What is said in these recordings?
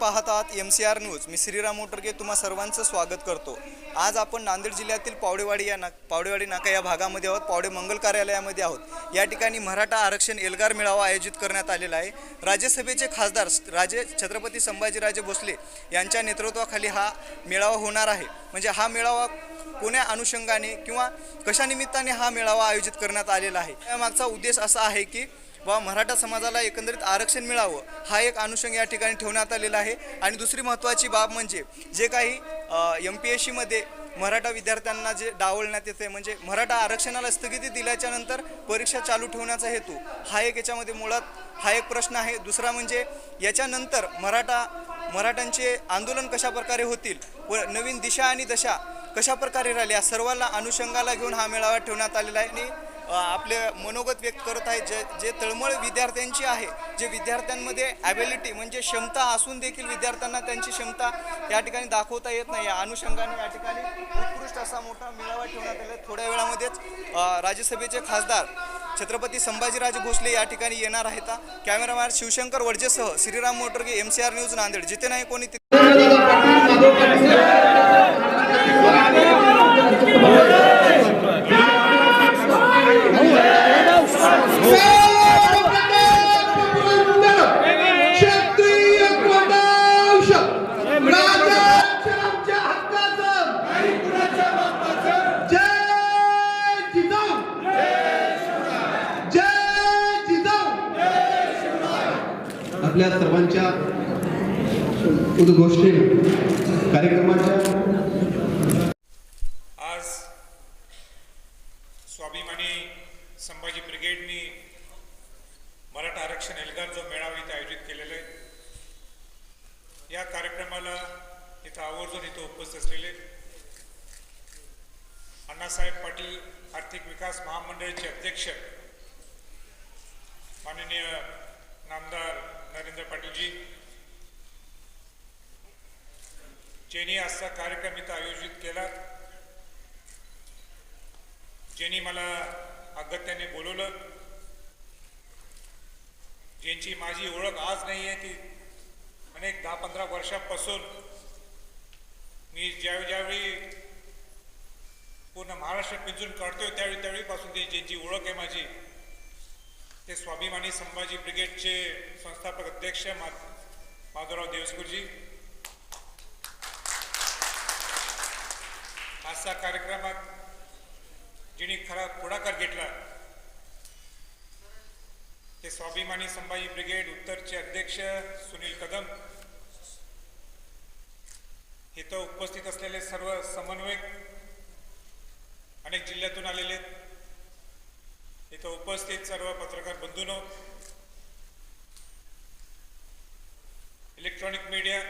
पाहत आहात M C R news मी श्रीराम मोटरगे तुम्हा सर्वांचं स्वागत करतो. आज आपण नांदेड जिल्ह्यातील पावडेवाडी या ना पावडेवाडी नाका या भागामध्ये आहोत. पावडे मंगल कार्यालयामध्ये आहोत. या ठिकाणी मराठा आरक्षण एल्गार मेळावा आयोजित करण्यात आलेला आहे. राज्यसभेचे खासदार राजे छत्रपती संभाजीराजे भोसले यांच्या नेतृत्वाखाली हा मेळावा होणार आहे. म्हणजे हा मेळावा कोण्या अनुषंगाने किंवा कशा निमित्ताने हा मेळावा आयोजित करण्यात आलेला आहे? यामागचा उद्देश असा आहे की वा मराठा समाजाला एकंदरीत आरक्षण मिळावं हा एक अनुषंग या ठिकाणी ठेवण्यात आलेला आहे. आणि दुसरी महत्त्वाची बाब म्हणजे जे काही एम पी एस सीमध्ये मराठा विद्यार्थ्यांना जे डावलण्यात येते म्हणजे मराठा आरक्षणाला स्थगिती दिल्याच्या नंतर परीक्षा चालू ठेवण्याचा हेतू हा एक याच्यामध्ये मुळात हा एक प्रश्न आहे. दुसरा म्हणजे याच्यानंतर मराठा मराठ्यांचे आंदोलन कशा प्रकारे होतील व नवीन दिशा आणि दशा कशा प्रकारे राहिल्या सर्वांना अनुषंगाला घेऊन हा मेळावा ठेवण्यात आलेला आहे. आणि आपले मनोगत व्यक्त करत आहेत जे जे तळमळ विद्यार्थ्यांची आहे जे विद्यार्थ्यांमध्ये ॲबिलिटी म्हणजे क्षमता असून देखील विद्यार्थ्यांना त्यांची क्षमता या ठिकाणी दाखवता येत नाही. या अनुषंगाने या ठिकाणी उत्कृष्ट असा मोठा मेळावा ठेवण्यात आला थोड्या वेळामध्येच राज्यसभेचे खासदार छत्रपती संभाजीराजे भोसले या ठिकाणी येणार आहेत. Cameraman Shivshankar वडजेसह Shriram Motarge M C R news Nanded. जिथे नाही कोणी उद्घोषणे कार्यक्रमाच्या. आज स्वाभिमानी संभाजी ब्रिगेडनी मराठा आरक्षण एल्गार जो मेळावा इथे आयोजित केलेला आहे या कार्यक्रमाला इथं आवर्जून इथं उपस्थित असलेले अण्णासाहेब पाटील आर्थिक विकास महामंडळाचे अध्यक्ष माननीय नामदार नरेंद्र पाटीलजी ज्यांनी आजचा कार्यक्रम इथं आयोजित केला. ज्यांनी मला अगत्याने बोलवलं. ज्यांची माझी ओळख आज नाही आहे ती अनेक दहा पंधरा वर्षापासून मी ज्यावेळी ज्यावेळी पूर्ण महाराष्ट्र पिंजून काढतोय त्यावेळी त्यावेळीपासून ती ज्यांची ओळख आहे माझी ते स्वाभिमानी संभाजी ब्रिगेडचे संस्थापक अध्यक्ष मा माधवराव देवसकूरजी आजच्या कार्यक्रमात जिने खरा पुढाकार घेतला. ते स्वाभिमानी संभाजी ब्रिगेड उत्तरचे अध्यक्ष सुनील कदम इथं उपस्थित असलेले सर्व समन्वयक अनेक जिल्ह्यातून आलेले आहेत. इथं उपस्थित सर्व पत्रकार बंधूनो इलेक्ट्रॉनिक मीडिया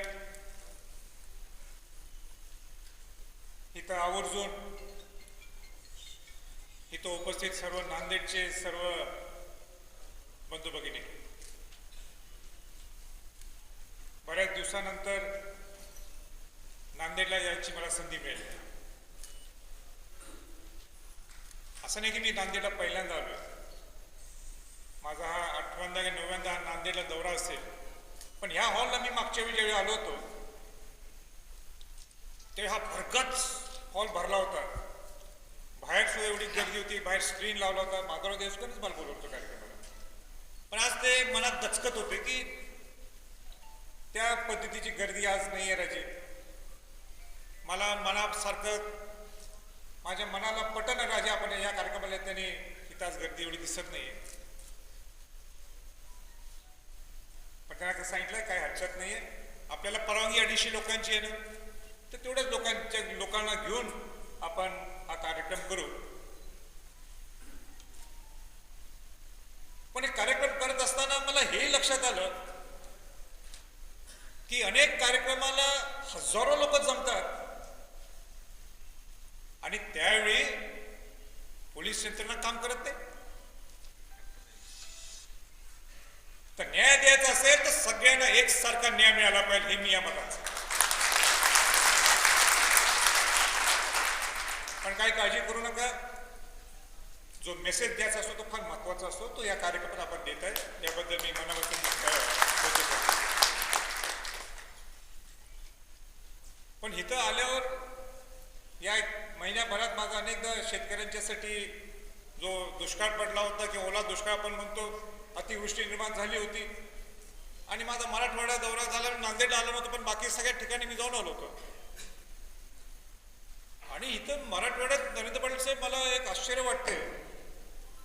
इथं आवर्जून इथं उपस्थित सर्व नांदेडचे सर्व बंधू भगिनी. बऱ्याच दिवसानंतर नांदेडला यायची मला संधी मिळाली. असं नाही की मी नांदेडला पहिल्यांदा आलो माझा हा आठव्यांदा की नवव्यांदा हा नांदेडला दौरा असेल पण ह्या हॉलला मी मागच्या वेळी ज्यावेळी आलो होतो तेव्हा हा भरगच हॉल भरला होता. बाहेर सुद्धा एवढी गर्दी होती बाहेर स्क्रीन लावला होता. माधवराव देशकरच मला बोलवलं होतं कार्यक्रमाला. पण आज ते मनात दचकत होते की त्या पद्धतीची गर्दी आज नाही आहे राजे. मला मनासारखं माझ्या मनाला पटन राजे आपण या कार्यक्रमाला त्याने इथं आज गर्दी एवढी दिसत नाही आहे पण त्यांना सांगितलं काही हरकत आहे आपल्याला परवानगी अडीचशे लोकांची आहे ना? तर तेवढ्याच लोकांच्या लोकांना घेऊन आपण हा कार्यक्रम करू. पण हे कार्यक्रम करत असताना मला हे लक्षात आलं की अनेक कार्यक्रमाला हजारो लोक जमतात. आणि त्यावेळी पोलीस यंत्रणा काम करत नाही. तर न्याय द्यायचा असेल तर सगळ्यांना एकसारखा न्याय मिळाला पाहिजे हे मी या मताचं. पण काही काळजी करू नका. जो मेसेज द्यायचा असतो तो फार महत्त्वाचा असतो. तो या कार्यक्रमात आपण देत आहे. याबद्दल मी मनापासून पण इथं आल्यावर या एक महिन्याभरात माझा अनेकदा शेतकऱ्यांच्यासाठी जो दुष्काळ पडला होता किंवा ओला दुष्काळ आपण म्हणतो अतिवृष्टी निर्माण झाली होती. आणि माझा मराठवाडा दौरा झाला नांदेडला आलो नव्हतं पण बाकी सगळ्या ठिकाणी मी जाऊन आलो होतो. आणि इथं मराठवाड्यात नरेंद्र पाटील साहेब मला एक आश्चर्य वाटते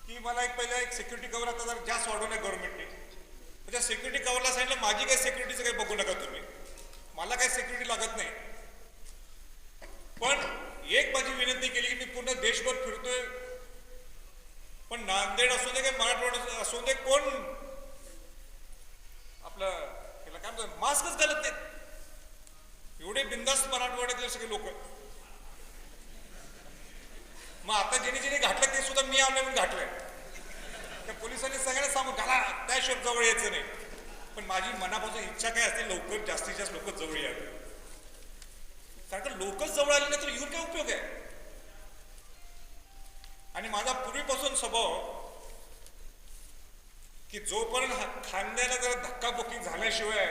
की मला एक पहिला एक सिक्युरिटी कव्हर आता जरा जास्त वाढवलं गव्हर्नमेंटने त्या सिक्युरिटी कव्हरला सांगितलं माझी काही सिक्युरिटीचं काही बघू नका तुम्ही. मला काही सिक्युरिटी लागत नाही. पण एक माझी विनंती केली की मी पूर्ण देशभर फिरतोय. पण नांदेड असू दे काही मराठवाडा असू दे कोण आपलं त्याला काय म्हणतो मास्कच घालत नाहीत. एवढे बिंदास्त मराठवाड्यातले सगळे लोक. मग आता ज्याने ज्याने घातलं ते सुद्धा मी आलो म्हणून घातलंय. त्या पोलिसांनी सगळ्यांना सांगू घाला त्या शोध जवळ यायचं नाही. पण माझी मनापासून इच्छा काय असते लवकर जास्तीत जास्त लोक जवळ यावे. कारण का लोकच जवळ आले नाही तर येऊन काय उपयोग आहे? आणि माझा पूर्वीपासून स्वभाव की जोपर्यंत खांद्याला जरा धक्काबुक्की झाल्याशिवाय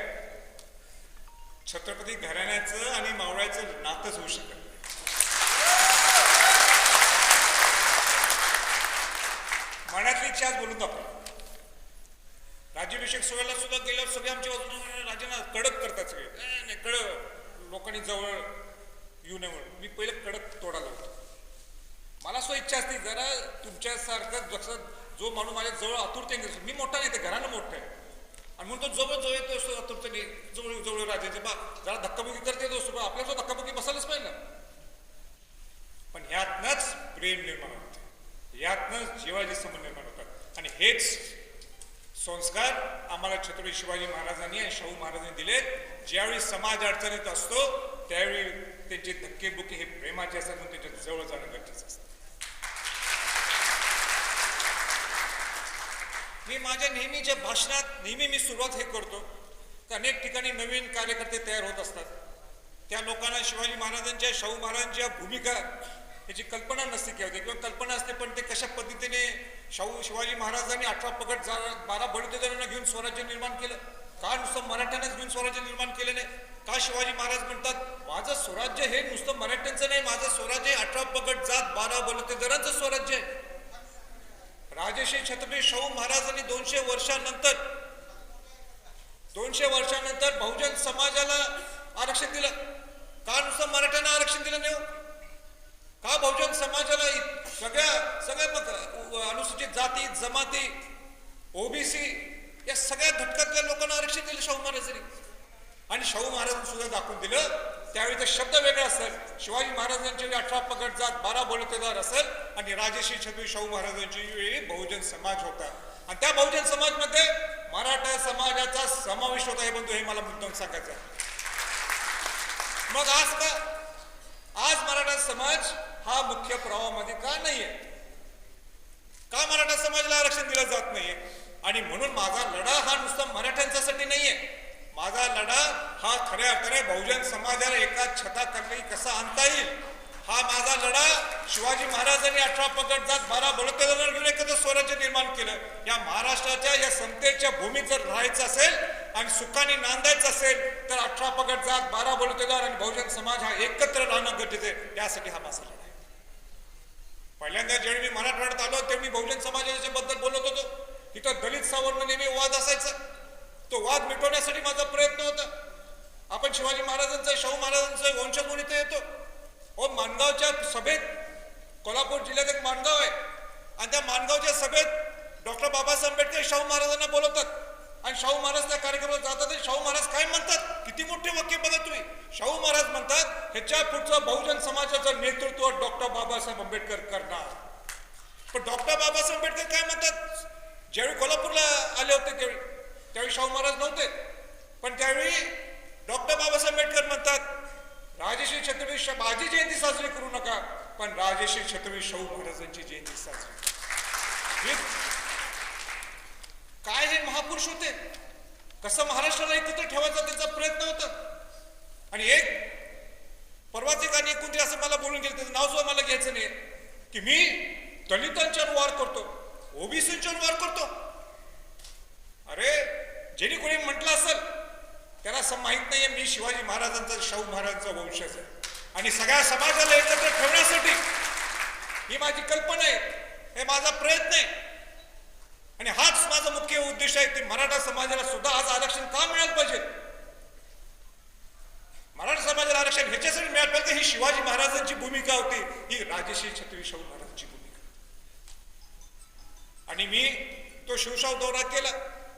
छत्रपती घराण्याचं आणि मावळ्याचं नातच होऊ शकत मनातली इच्छा बोलून दाखव. राज्याभिषेक सोहळ्याला सुद्धा गेल्यावर सगळे आमच्या बाजूने राजांना कडक करतात सगळे. "नाही, नाही कडक. लोकांनी जवळ येऊ नये म्हणून. मी पहिले कडक तोडायला होतो मला सुद्धा इच्छा असते जरा तुमच्यासारखं जसं जो माणूस माझ्या जवळ आतुरते मी मोठा नाही ते घरानं मोठं आहे आणि म्हणून तो जवळ जवळ येतो असतो आतुरतेने जवळ जवळ राजाचे बा जरा धक्काबुक्की करते येतो असतो आपल्या सुद्धा धक्काबुक्की बसायलाच पाहिजे ना पण ह्यातनंच प्रेम निर्माण होते यातनंच जीवाचे संबंध निर्माण होतात आणि हेच संस्कार आम्हाला छत्रपती शिवाजी महाराजांनी आणि शाहू महाराजांनी दिले. ज्यावेळी समाज अडचणीत असतो त्यावेळी त्यांचे धक्केबुके हे प्रेमाचे असतात म्हणून त्याच्याजवळ जाणं गरजेचं असतं. मी माझ्या नेहमीच्या भाषणात नेहमी मी सुरुवात हे करतो की अनेक ठिकाणी नवीन कार्यकर्ते तयार होत असतात. त्या लोकांना शिवाजी महाराजांच्या शाहू महाराजांच्या भूमिका याची कल्पना नसते किंवा किंवा कल्पना असते पण ते कशा पद्धतीने शाहू शिवाजी महाराजांनी अठरा पगड जा बारा बळीदारांना घेऊन स्वराज्य निर्माण केलं? का नुसतं मराठ्यांनाच घेऊन स्वराज्य निर्माण केलं नाही? का शिवाजी महाराज म्हणतात माझं स्वराज्य हे नुसतं मराठ्यांचं नाही माझं स्वराज्य अठरा पगड जात बारा बलुतेदारांचं स्वराज्य आहे. राजश्री छत्रपती शाहू महाराजांनी दोनशे वर्षानंतर दोनशे वर्षानंतर बहुजन समाजाला आरक्षण दिलं. का नुसतं मराठ्यांना आरक्षण दिलं नाही हो? का बहुजन समाजाला सगळ्या सगळ्या अनुसूचित जाती जमाती ओबीसी या सगळ्या घटकातल्या लोकांना आरक्षण दिलं शाहू महाराजांनी. आणि शाहू महाराजांनी सुद्धा दाखवून दिलं त्यावेळी तर शब्द वेगळा असेल. शिवाजी महाराजांची वेळी अठरा पगड जात बारा बोलतेदार असेल आणि राजेशी छत्रपती शाहू महाराजांची वेळी बहुजन समाज होता. आणि त्या बहुजन समाजमध्ये मराठा समाजाचा समावेश होता हे बंधू हे मला मुद्दाम सांगायचं मग आज का आज मराठा समाज हा मुख्य प्रवाहामध्ये का नाहीये? का मराठा समाजाला आरक्षण दिलं जात नाहीये? आणि म्हणून माझा लढा हा नुसता मराठ्यांच्यासाठी नाहीये. माझा लढा हा खऱ्या अर्थाने बहुजन समाजाला एका छताखाली कसा आणता येईल? हा माझा लढा शिवाजी महाराजांनी अठरा पगड जात बारा बलुतेदार घेऊन एकत्र स्वराज्य निर्माण केलं. या महाराष्ट्राच्या या समतेच्या भूमीत जर राहायचं असेल आणि सुखाने नांदायचं असेल तर अठरा पगड जात बारा बळकदार आणि बहुजन समाज हा एकत्र राहणं गरजेचं आहे. यासाठी हा माझा लढा पहिल्यांदा ज्यावेळी मी मराठवाड्यात आलो तेव्हा मी बहुजन समाजाच्या बद्दल बोलत होतो. तिथं दलित सावर्ण नेहमी वाद असायचा. तो वाद मिटवण्यासाठी माझा प्रयत्न होता. आपण शिवाजी महाराजांचा शाहू महाराजांचा वंशगुण इथे येतो. हो माणगावच्या सभेत कोल्हापूर जिल्ह्यात एक माणगाव आहे. आणि त्या माणगावच्या सभेत डॉक्टर बाबासाहेब आंबेडकर शाहू महाराजांना बोलवतात. आणि शाहू महाराज त्या कार्यक्रमात जातात आणि शाहू महाराज काय म्हणतात? किती मोठे वाक्य बघा तुम्ही. शाहू महाराज म्हणतात ह्याच्या पुढचं बहुजन समाजाचं नेतृत्व डॉक्टर बाबासाहेब आंबेडकर करणार. पण डॉक्टर बाबासाहेब आंबेडकर काय म्हणतात? ज्यावेळी कोल्हापूरला आले होते त्यावेळी त्यावेळी शाहू महाराज नव्हते. पण त्यावेळी डॉक्टर बाबासाहेब आंबेडकर म्हणतात राजेश्री छत्रपती माझी जयंती साजरी करू नका पण राजेश्री छत्रपती शाहू महाराजांची जयंती साजरी हे काय हे महापुरुष होते कसं महाराष्ट्राला एकत्र ठेवायचा त्यांचा प्रयत्न होता. आणि एक परवाचे गाणी ऐकून ते असं मला बोलून गेलं त्याचं नाव सुद्धा मला घ्यायचं नाही. की मी दलितांच्यावर वार करतो ओबीसींच्यावर वार करतो. अरे ज्यांनी कोणी म्हटलं असेल त्याला असं माहीत नाहीये मी शिवाजी महाराजांचा शाहू महाराजांचा वंशज आहे. आणि सगळ्या समाजाला एकत्र ठेवण्यासाठी ही माझी कल्पना आहे हे माझा प्रयत्न आहे. आणि हाच माझा मुख्य उद्देश आहे की मराठा समाजाला सुद्धा आज आरक्षण का मिळालं पाहिजे? मराठा समाजाला आरक्षण ह्याच्यासाठी मिळालं पाहिजे ही शिवाजी महाराजांची भूमिका होती. ही राजश्री छत्रपती शाहू महाराजांची भूमिका. आणि मी तो शिवशाव दौरा केला.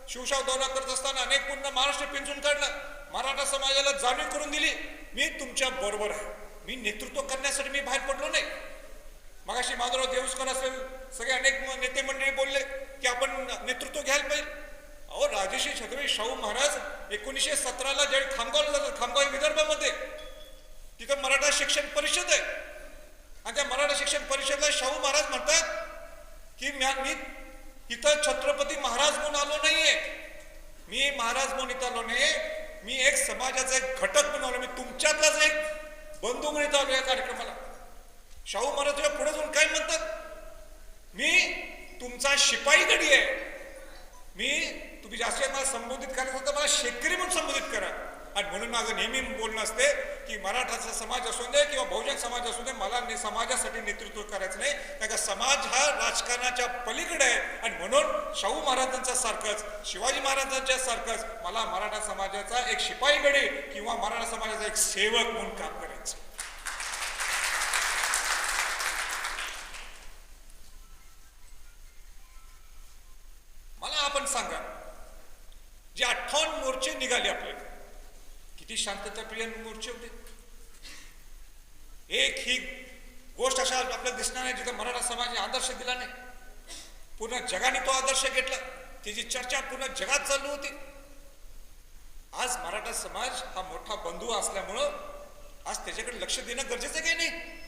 शिवशाव दौरा करत असताना अनेक पुन्हा महाराष्ट्र पिंजून काढला. मराठा समाजाला जाणीव करून दिली. मी तुमच्या बरोबर आहे. मी नेतृत्व करण्यासाठी मी बाहेर पडलो नाही. मगाशी माधवराव देवस्कर असेल सगळे अनेक नेते मंडळी बोलले की आपण नेतृत्व घ्यायला पाहिजे. अहो राजेश्री छत्रपती शाहू महाराज एकोणीसशे सतराला ज्यावेळी खामगावला जातात खामगाव विदर्भामध्ये तिथं मराठा शिक्षण परिषद आहे. आणि त्या मराठा शिक्षण परिषदला शाहू महाराज म्हणतात की मी इथं छत्रपती महाराज म्हणून आलो नाहीये. मी महाराज म्हणून इथं आलो नाही मी एक समाजाचा एक घटक म्हणून आलो. मी तुमच्यातलाच एक बंधू म्हणून आलो या कार्यक्रमाला. शाहू महाराज तुझ्या पुढे जाऊन काय म्हणतात? मी तुमचा शिपाई गडी आहे. मी तुम्ही जास्त मला संबोधित करायचं तर मला शेतकरी म्हणून संबोधित करा. आणि म्हणून माझं नेहमी बोलणं असते की मराठाचा समाज असू दे किंवा बहुजन समाज असू दे मला ने- समाजासाठी नेतृत्व करायचं नाही. कारण का समाज हा राजकारणाच्या पलीकडे आहे. आणि म्हणून शाहू महाराजांचा सारखंच शिवाजी महाराजांच्या सारखंच मला मराठा समाजाचा एक शिपाई गडी किंवा मराठा समाजाचा एक सेवक म्हणून काम करायचं मला आपण सांगा जे अठ्ठावन्न मोर्चे निघाले आपले किती शांतताप्रिय मोर्चे होते एक ही गोष्ट अशा आपल्याला दिसणार नाही जिथं मराठा समाजाने आदर्श दिला नाही पूर्ण जगाने तो आदर्श घेतला. त्याची चर्चा पूर्ण जगात चालू होती. आज मराठा समाज हा मोठा बंधू असल्यामुळं आज त्याच्याकडे लक्ष देणं गरजेचं काही की नाही?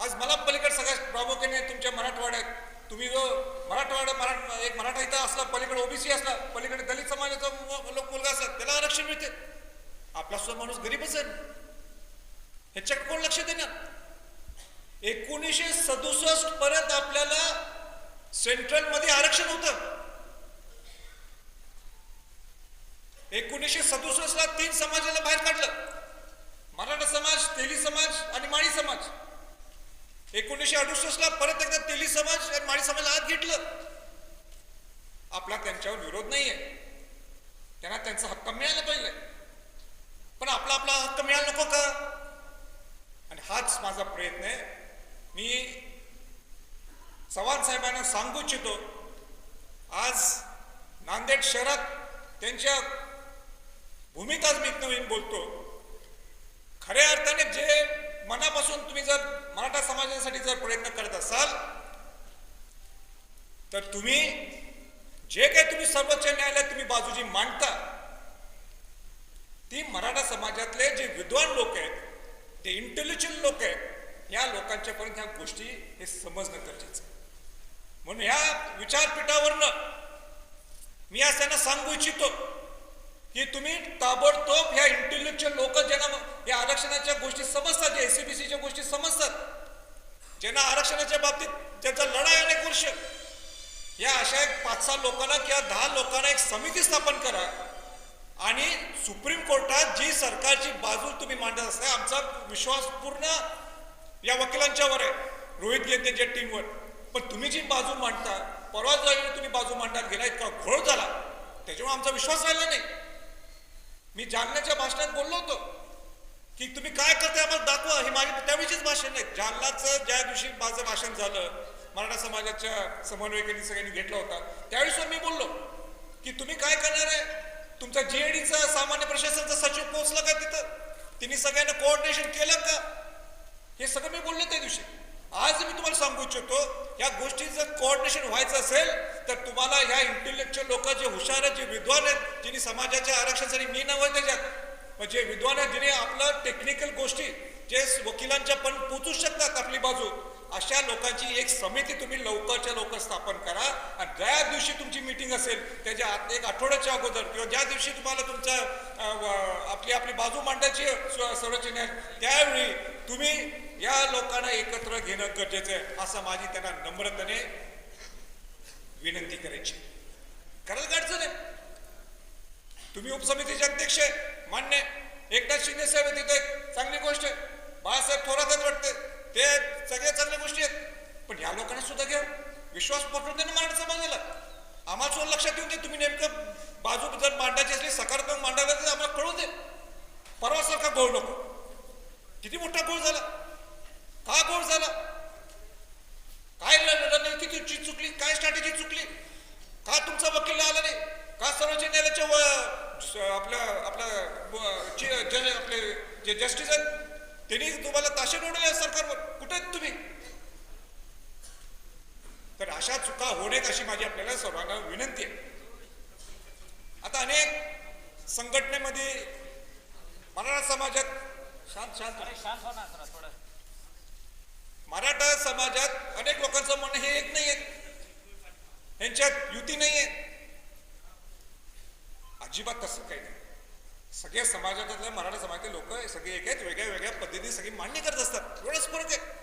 आज मला पलीकडे सगळ्यात प्रामुख्याने तुमच्या मराठवाड्यात तुम्ही जो मराठवाडा मराठ एक मराठा इथं असला पलीकडे ओबीसी असला पलीकडे दलित समाजाचा लोक मुलगा असला त्याला आरक्षण मिळते आपला सुद्धा माणूस गरीबच आहे. ह्याच्याकडे कोण लक्ष देणार? एकोणीसशे सदुसष्ट पर्यंत आपल्याला सेंट्रलमध्ये आरक्षण होतं. एकोणीसशे सदुसष्ट ला तीन समाजाला बाहेर काढलं. मराठा समाज तेली समाज आणि माळी समाज. एकोणीसशे अडुसष्ट ला परत एकदा तेली समाज आणि माळी समाज आत घेतलं. आपला त्यांच्यावर विरोध नाहीये. त्यांना त्यांचा हक्क मिळायला पाहिजे. पण आपला आपला हक्क मिळाला नको का? आणि हाच माझा प्रयत्न आहे. मी चव्हाण साहेबांना सांगू इच्छितो आज नांदेड शहरात त्यांच्या भूमिकाच मी नवीन बोलतो. खऱ्या अर्थाने जे मनापासून तुम्ही जर मराठा समाजासाठी जर प्रयत्न करत असाल तर तुम्ही जे काही तुम्ही सर्वोच्च न्यायालयात तुम्ही बाजू जी मांडता ती मराठा समाजातले जे विद्वान लोक आहेत ते इंटेलिजंट लोक आहेत या लोकांच्यापर्यंत ह्या गोष्टी हे समजणं गरजेचं आहे. म्हणून ह्या विचारपीठावरनं मी आज त्यांना सांगू इच्छितो की तुम्ही ताबडतोब ह्या इंटेलेक्च्युअल लोक ज्यांना या आरक्षणाच्या गोष्टी समजतात जे एसीबीसीच्या गोष्टी समजतात ज्यांना आरक्षणाच्या बाबतीत ज्यांचा लढाई अनेक वर्ष या अशा एक पाच सहा लोकांना किंवा दहा लोकांना एक समिती स्थापन करा आणि सुप्रीम कोर्टात जी सरकारची बाजू तुम्ही मांडत असता आमचा विश्वास पूर्ण या वकिलांच्यावर आहे. रोहित गेंदेच्या टीमवर पण तुम्ही जी बाजू मांडता परवा जाईल तुम्ही बाजू मांडण्यात गेला इतका घोळ झाला. त्याच्यामुळे आमचा विश्वास राहिला नाही. मी जालन्याच्या भाषणात बोललो होतो की तुम्ही काय करताय आम्हाला दाखवा. हे माझी त्यावेळीचीच भाषण नाही. जालनाचं ज्या दिवशी माझं भाषण झालं मराठा समाजाच्या समन्वयकांनी सगळ्यांनी घेतला होता त्यावेळेस मी बोललो की तुम्ही काय करणार आहे? तुमचा जीएडीचा सामान्य प्रशासनाचा सचिव पोहोचला का तिथं? तिने सगळ्यांना कोऑर्डिनेशन केलं का? हे सगळं मी बोललो त्या दिवशी. आज मी तुम्हाला सांगू इच्छितो या गोष्टीचं कोऑर्डिनेशन व्हायचं असेल तर तुम्हाला ह्या इंटेलेक्च्युअल लोक जे हुशार आहेत जे विद्वान आहेत ज्यांनी समाजाच्या आरक्षणासाठी मी नव्हे त्याच्यात. पण जे विद्वान आहेत जिने आपलं टेक्निकल गोष्टी जे वकिलांच्या पण पोचू शकतात आपली बाजू अशा लोकांची एक समिती तुम्ही लवकरच्या लवकर स्थापन करा. आणि ज्या दिवशी तुमची मीटिंग असेल त्याच्या आत एक आठवड्याच्या अगोदर किंवा ज्या दिवशी तुम्हाला तुमचा आपली आपली बाजू मांडायची संरचना आहे, त्यावेळी तुम्ही या लोकांना एकत्र घेणं गरजेचं आहे असं माझी त्यांना नम्रतेने विनंती करायची. करायला काय अडचण आहे? तुम्ही उपसमितीचे अध्यक्ष आहे मान्य एकनाथ शिंदे साहेब तिथे चांगली गोष्ट आहे. बाळासाहेब थोरातच वाटते ते सगळ्या चांगल्या गोष्टी आहेत. पण या लोकांना सुद्धा घ्या. विश्वास पटवून त्यांना ना मराठा समाजाला. आम्हाला सुद्धा लक्षात येऊन दे तुम्ही नेमकं बाजू जर मांडायची असली सकारात्मक मांडायला तर आम्हाला कळून दे. परवासारखा गोळ नको किती मोठा गोळ झाला का गोळ झाला काय र- रणनीती चुकली काय स्ट्रॅटेजी चुकली का तुमचा वकील आला नाही का सर्वोच्च न्यायालयाच्या व- स- आपल्या आपल्या व- चे- जज आपले जे जस्टिस आहेत त्यांनी तुम्हाला ताशे निवडले सरकारवर कुठे आहेत तुम्ही तर अशा चुका होण्यात अशी माझी आपल्याला सर्वांना विनंती आहे. आता अनेक संघटनेमध्ये मराठा समाजात शांत शांत. शांत हो थोडं. मराठा समाजात अनेक लोकांचं म्हणणं हे एक नाही आहे यांच्यात युती नाही आहे अजिबात तसं काही नाही. सगळ्या समाजातल्या मराठा समाजातले लोक सगळे एक आहेत वेगळ्या वेगळ्या पद्धतीने सगळी मान्य करत असतात एवढंच फरक आहे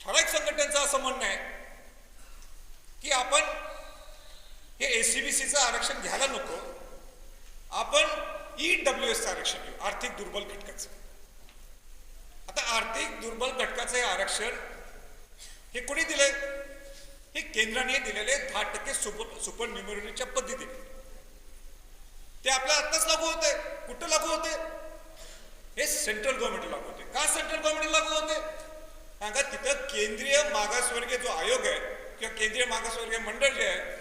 ठराविक संघटनांचं असं म्हणणं आहे की आपण हे एसीबीसीचं आरक्षण घ्यायला नको. आपण ई डब्ल्यू एसचं आरक्षण घेऊ आर्थिक दुर्बल घटकाचं. आता आर्थिक दुर्बल घटकाचं हे आरक्षण हे कोणी दिलंय? हे केंद्राने दिलेले दहा टक्के सुपर सुपर न्युमरिटीच्या पद्धतीने. ते आपल्या आत्ताच लागू होते कुठं लागू होते हे सेंट्रल गव्हर्नमेंट लागू होते का सेंट्रल गव्हर्नमेंट लागू होते सांगा तिथं केंद्रीय मागासवर्गीय जो आयोग आहे किंवा केंद्रीय मागासवर्गीय मंडळ जे आहे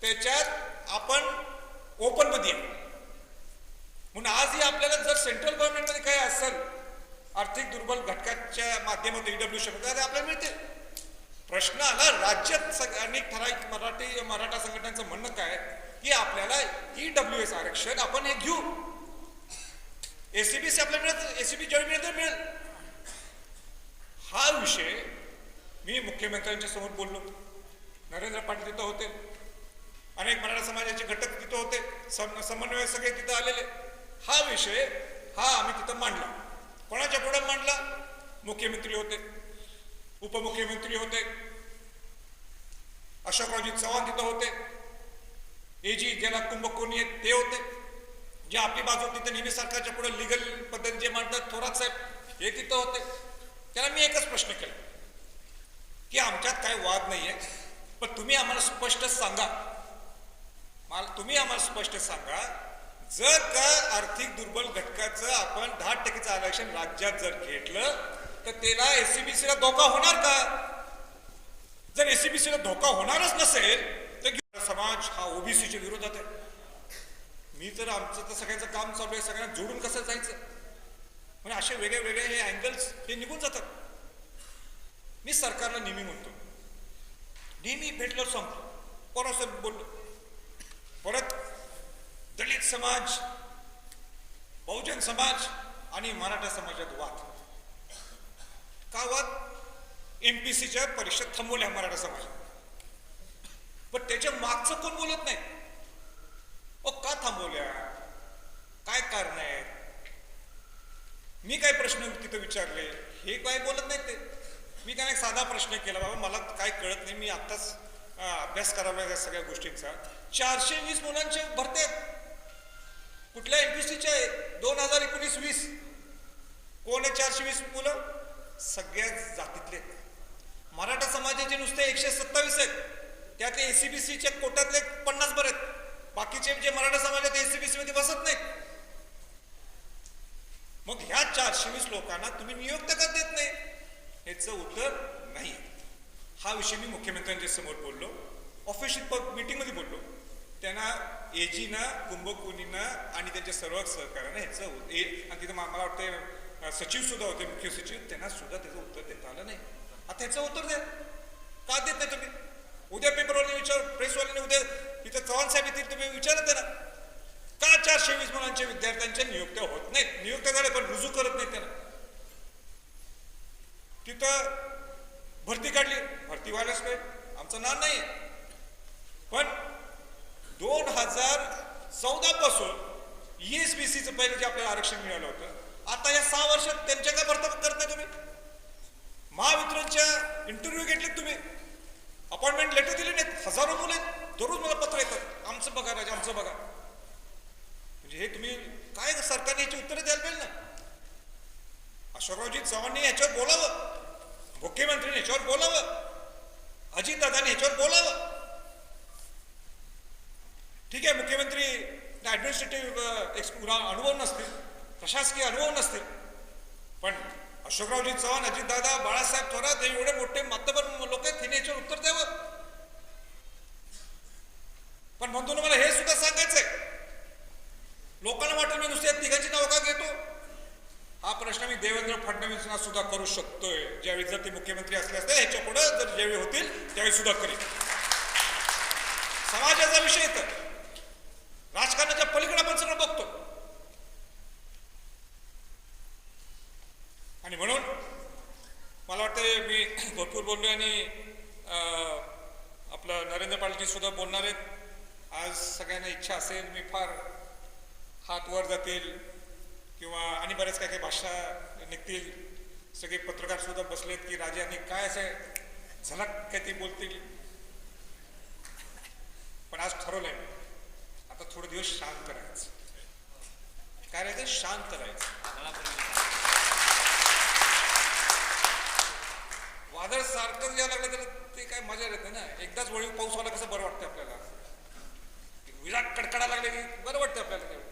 त्याच्यात आपण ओपनमध्ये आहे. म्हणून आजही आपल्याला जर सेंट्रल गव्हर्नमेंटमध्ये काही असेल आर्थिक दुर्बल घटकाच्या माध्यमातून ईडब्ल्यू शकत आपल्याला मिळते प्रश्न आला राज्यात सग- अनेक ठराविक मराठी मराठा संघटनांचं म्हणणं काय? की आपल्याला ईडब्ल्यू एस आरक्षण आपण हे घेऊ. एसीबीसी आपल्याला मिळत एसीबी ज्यावेळी मिळत मिळेल. हा विषय मी मुख्यमंत्र्यांच्या समोर बोललो. नरेंद्र पाटील तिथं होते. अनेक मराठा समाजाचे घटक तिथं होते. सम समन्वय सगळे तिथं आलेले. हा विषय हा आम्ही तिथं मांडला. कोणाच्या पुढे मांडला? मुख्यमंत्री होते. उपमुख्यमंत्री होते. अशोकरावजी चव्हाण तिथं होते. एजी ज्याला कुंभकोणी आहेत ते होते. जे आपली बाजू तिथं नेहमी सरकारच्या पुढे लिगल पद्धती जे मांडतात थोरात साहेब हे तिथं होते. त्याला मी एकच प्रश्न केला. की आमच्यात काही वाद नाही आहे पण तुम्ही आम्हाला स्पष्ट सांगा. मला तुम्ही आम्हाला स्पष्ट सांगा जर का आर्थिक दुर्बल घटकाचं आपण दहा टक्केचं आरक्षण राज्यात जर घेतलं तर त्याला एसीबीसीला धोका होणार का? जर एसीबीसीला धोका होणारच नसेल तर समाज हा ओबीसीच्या विरोधात आहे. मी तर आमचं तर सगळ्यांचं काम चालू आहे सगळ्यांना जोडून कसं जायचं? म्हणजे असे वेगळे वेगळे हे अँगल्स हे निघून जातात. मी सरकारला नेहमी म्हणतो. नेहमी भेटलं सांगतो परत बोललो? परत दलित समाज बहुजन समाज आणि मराठा समाजात वाद. का वाद? एमपीसीच्या परीक्षा थांबवल्या मराठा समाजात. पण त्याच्या मागचं कोण बोलत नाही? ओ का थांबवल्या? काय कारण आहेत मी काय प्रश्न तिथं विचारले? हे काय बोलत नाहीत ते? मी काय साधा प्रश्न केला बाबा मला काय कळत नाही मी आत्ताच अभ्यास करावा या सगळ्या गोष्टींचा. चारशे वीस मुलांचे भरते. आहेत. कुठल्या एमपीसीचे दोन हजार एकोणीस वीस. कोण आहे चारशे वीस मुलं? सगळ्याच जातीतले. आहेत. मराठा समाजाचे नुसते एकशे सत्तावीस आहेत. त्यातले एसीबीसीच्या कोट्यातले पन्नास भर आहेत. बाकीचे जे मराठा समाज आहेत बी सीमध्ये बसत नाहीत. मग ह्या चारशे वीस लोकांना तुम्ही नियुक्त का देत नाही? याचं उत्तर नाही. हा विषय मी मुख्यमंत्र्यांच्या समोर बोललो. ऑफिशियल मीटिंगमध्ये बोललो. त्यांना एजीनं कुंभकोणीना आणि त्यांच्या सर्व सहकार्यानं ह्याचं आणि तिथं मला वाटतं सचिव सुद्धा होते मुख्य सचिव त्यांना सुद्धा त्याचं उत्तर देता आलं नाही. आता ह्याचं उत्तर द्या. का देत नाही तुम्ही? उद्या पेपरवाले विचार प्रेसवाल्याने उद्या इथं चव्हाण साहेब येतील तुम्ही विचारत ना का चारशे वीस मुलांच्या विद्यार्थ्यांच्या नियुक्त्या होत नाहीत? नियुक्त्या झाल्या पण रुजू करत नाही त्यांना. तिथं भरती काढली. भरती व्हायलाच पाहिजे आमचं नाव नाही पण दोन हजार चौदा पासून ईएसबीसीचं पहिले जे आपल्याला आरक्षण मिळालं होतं आता या सहा वर्षात त्यांच्या काय भरता करत तुम्ही? महावितरणच्या इंटरव्ह्यू घेतलेत तुम्ही. अपॉइंटमेंट लेटर दिले नाहीत. हजारो मुलं आहेत. दररोज मला पत्र येतात. आमचं बघा राजा आमचं बघा. म्हणजे हे तुम्ही काय सरकारने याची उत्तरं द्यायला पाहिजे ना? अशोकरावजी चव्हाणने याच्यावर बोलावं. मुख्यमंत्र्यांनी याच्यावर बोलावं. अजितदादांनी याच्यावर बोलावं. ठीक आहे मुख्यमंत्री ऍडमिनिस्ट्रेटिव्ह अनुभव नसतील प्रशासकीय अनुभव नसतील. पण अशोकरावजी चव्हाण अजितदादा बाळासाहेब थोरात हे एवढे मोठे मातबर लोक आहेत तिने याच्यावर उत्तर द्यावं. पण म्हणतो ना मला हे सुद्धा सांगायचंय. लोकांना वाटत मी नुसते तिघांची नावं का घेतो? हा प्रश्न मी देवेंद्र फडणवीसना सुद्धा करू शकतोय. ज्यावेळी जर ते मुख्यमंत्री असले असते ह्याच्या पुढे जर ज्यावेळी होतील त्यावेळी सुद्धा करेल समाजाचा विषय तर राजकारणाच्या पलीकडे आपण सगळं बघतो. आणि म्हणून मला वाटतं मी भरपूर बोललो आणि आपलं नरेंद्र पाटीलजी सुद्धा बोलणार आहेत. आज सगळ्यांना इच्छा असेल मी फार हात वर जातील किंवा आणि बऱ्याच काही काही भाषा निघतील. सगळे पत्रकार सुद्धा बसलेत की राजांनी काय असे झलक काय ते बोलतील. पण आज ठरवलंय. मी आता थोडे दिवस शांत राहायचं. काय राहायचं. शांत राहायचं वादळ सारखं यायला लागलं तर ते काय मजा येते ना. एकदाच वळीव पाऊस आला कसं बरं वाटतं आपल्याला? विजा कडकडा लागले की बरं वाटतं आपल्याला तेवढं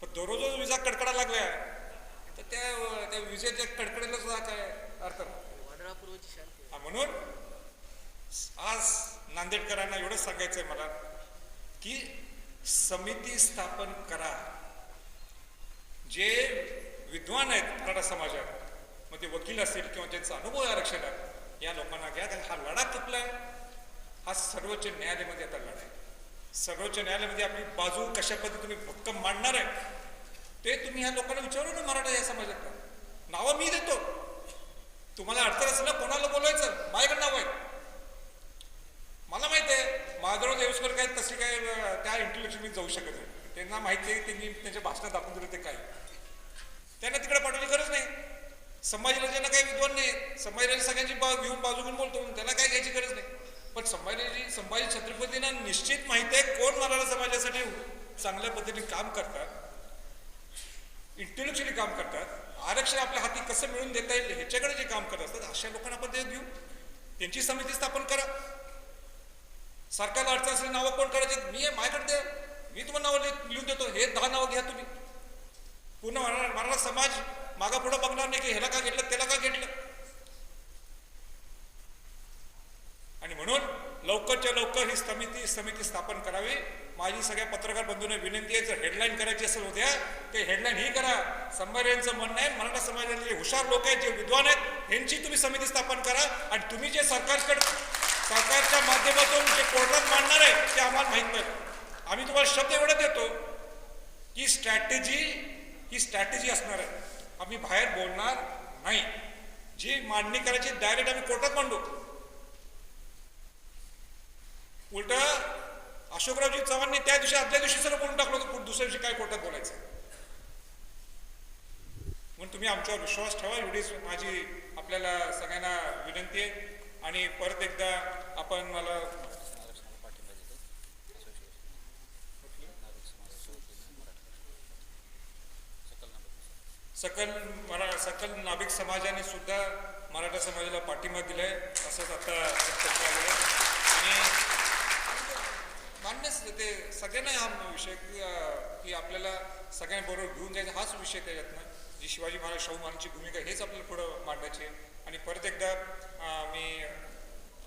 पण दररोज विजा कडकडा लागल्या. तर त्या त्या विजेच्या कडकडेला सुद्धा काय अर्थ म्हणून आज नांदेडकरांना एवढंच सांगायचंय मला की समिती स्थापन करा. जे विद्वान आहेत मराठा समाजात मग ते वकील असतील किंवा त्यांचा अनुभव आहे आरक्षणात या लोकांना घ्या. कारण हा लढा तुटलाय हा सर्वोच्च न्यायालयामध्ये आता लढा आहे. सर्वोच्च न्यायालयामध्ये आपली बाजू कशा पद्धतीने भक्कम मांडणार आहे ते तुम्ही ह्या लोकांना विचारू ना मराठा या समाजात नावं मी देतो. तुम्हाला अडचण असेल ना कोणाला बोलायचं माझ्याकडे नाव आहे मला माहिती आहे माधवराव देवस्कर काय तसे काय त्या इंटेलेक्च्युअल मी जाऊ शकत नाही. त्यांना माहिती आहे त्यांनी त्यांच्या भाषणात दाखवून दिलं ते काय. त्यांना तिकडे पाठवण्याची गरज नाही. संभाजीराजांना काही विद्वान नाही संभाजीराजे सगळ्यांची बा घेऊन बाजू घेऊन बोलतो त्यांना काय घ्यायची गरज नाही. पण संभाजीराजे संभाजी छत्रपतींना निश्चित माहिती आहे कोण मराठा समाजासाठी चांगल्या पद्धतीने काम करतात. इंटेलेक्च्युअली काम करतात. आरक्षण आपल्या हाती कसं मिळवून देता येईल ह्याच्याकडे जे काम करत असतात अशा लोकांना आपण ते देऊ. त्यांची समिती स्थापन करा. सरकारला अडचण असलेली नावं कोण करायचे? मी माझ्याकडे द्या मी तुम्हाला नावं लिहून देतो. हे दहा नावं घ्या तुम्ही. पूर्ण मराठा समाज मागा पुढं बघणार नाही की ह्याला का घेतलं त्याला का घेतलं? आणि म्हणून लवकरच्या लवकर ही समिती समिती स्थापन करावी. माझी सगळ्या पत्रकार बंधूंना विनंती आहे जर हेडलाईन करायची असेल उद्या ते हेडलाईन ही करा. संभाजींचं म्हणणं आहे मराठा समाजातले हुशार लोक आहेत जे विद्वान आहेत यांची तुम्ही समिती स्थापन करा. आणि तुम्ही जे सरकारकडे सरकारच्या माध्यमातून जे कोर्टात मांडणार आहे ते आम्हाला माहीत नाही. आम्ही तुम्हाला शब्द एवढा देतो की स्ट्रॅटेजी ही स्ट्रॅटेजी असणार आहे. आम्ही बाहेर बोलणार नाही. जी मांडणी करायची डायरेक्ट आम्ही कोर्टात मांडू. उलट अशोकरावजी चव्हाणने त्या दिवशी आदल्या दिवशी सर्व बोलून टाकलं होतं दुसऱ्या दिवशी काय कोर्टात बोलायचं. म्हणून तुम्ही आमच्यावर विश्वास ठेवा एवढीच माझी आपल्याला सगळ्यांना विनंती आहे. आणि परत एकदा आपण मला सकल मरा सकल नाभिक समाजाने सुद्धा मराठा समाजाला पाठिंबा दिलाय असंच आता आहे. आणि मान्यच ते सगळ्यांना हा विषय की, की आपल्याला सगळ्यांबरोबर घेऊन जायचा हाच विषय त्याच्यातनं जी शिवाजी महाराज शाहू महाराजांची भूमिका हेच आपल्याला पुढं मांडायची आहे आणि परत एकदा मी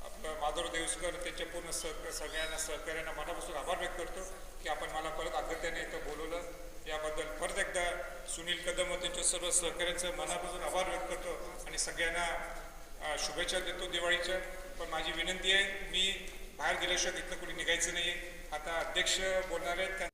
आपलं माधव देवसकर त्यांच्या पूर्ण सह सगळ्यांना सहकार्यांना मनापासून आभार व्यक्त करतो की आपण मला परत अगत्याने इथं बोलवलं. याबद्दल परत एकदा सुनील कदम व त्यांच्या सर्व सहकाऱ्यांचं मनापासून आभार व्यक्त करतो आणि सगळ्यांना शुभेच्छा देतो दिवाळीच्या. पण माझी विनंती आहे मी बाहेर गेल्याशिवाय तिथं कुणी निघायचं नाही आता अध्यक्ष बोलणार आहेत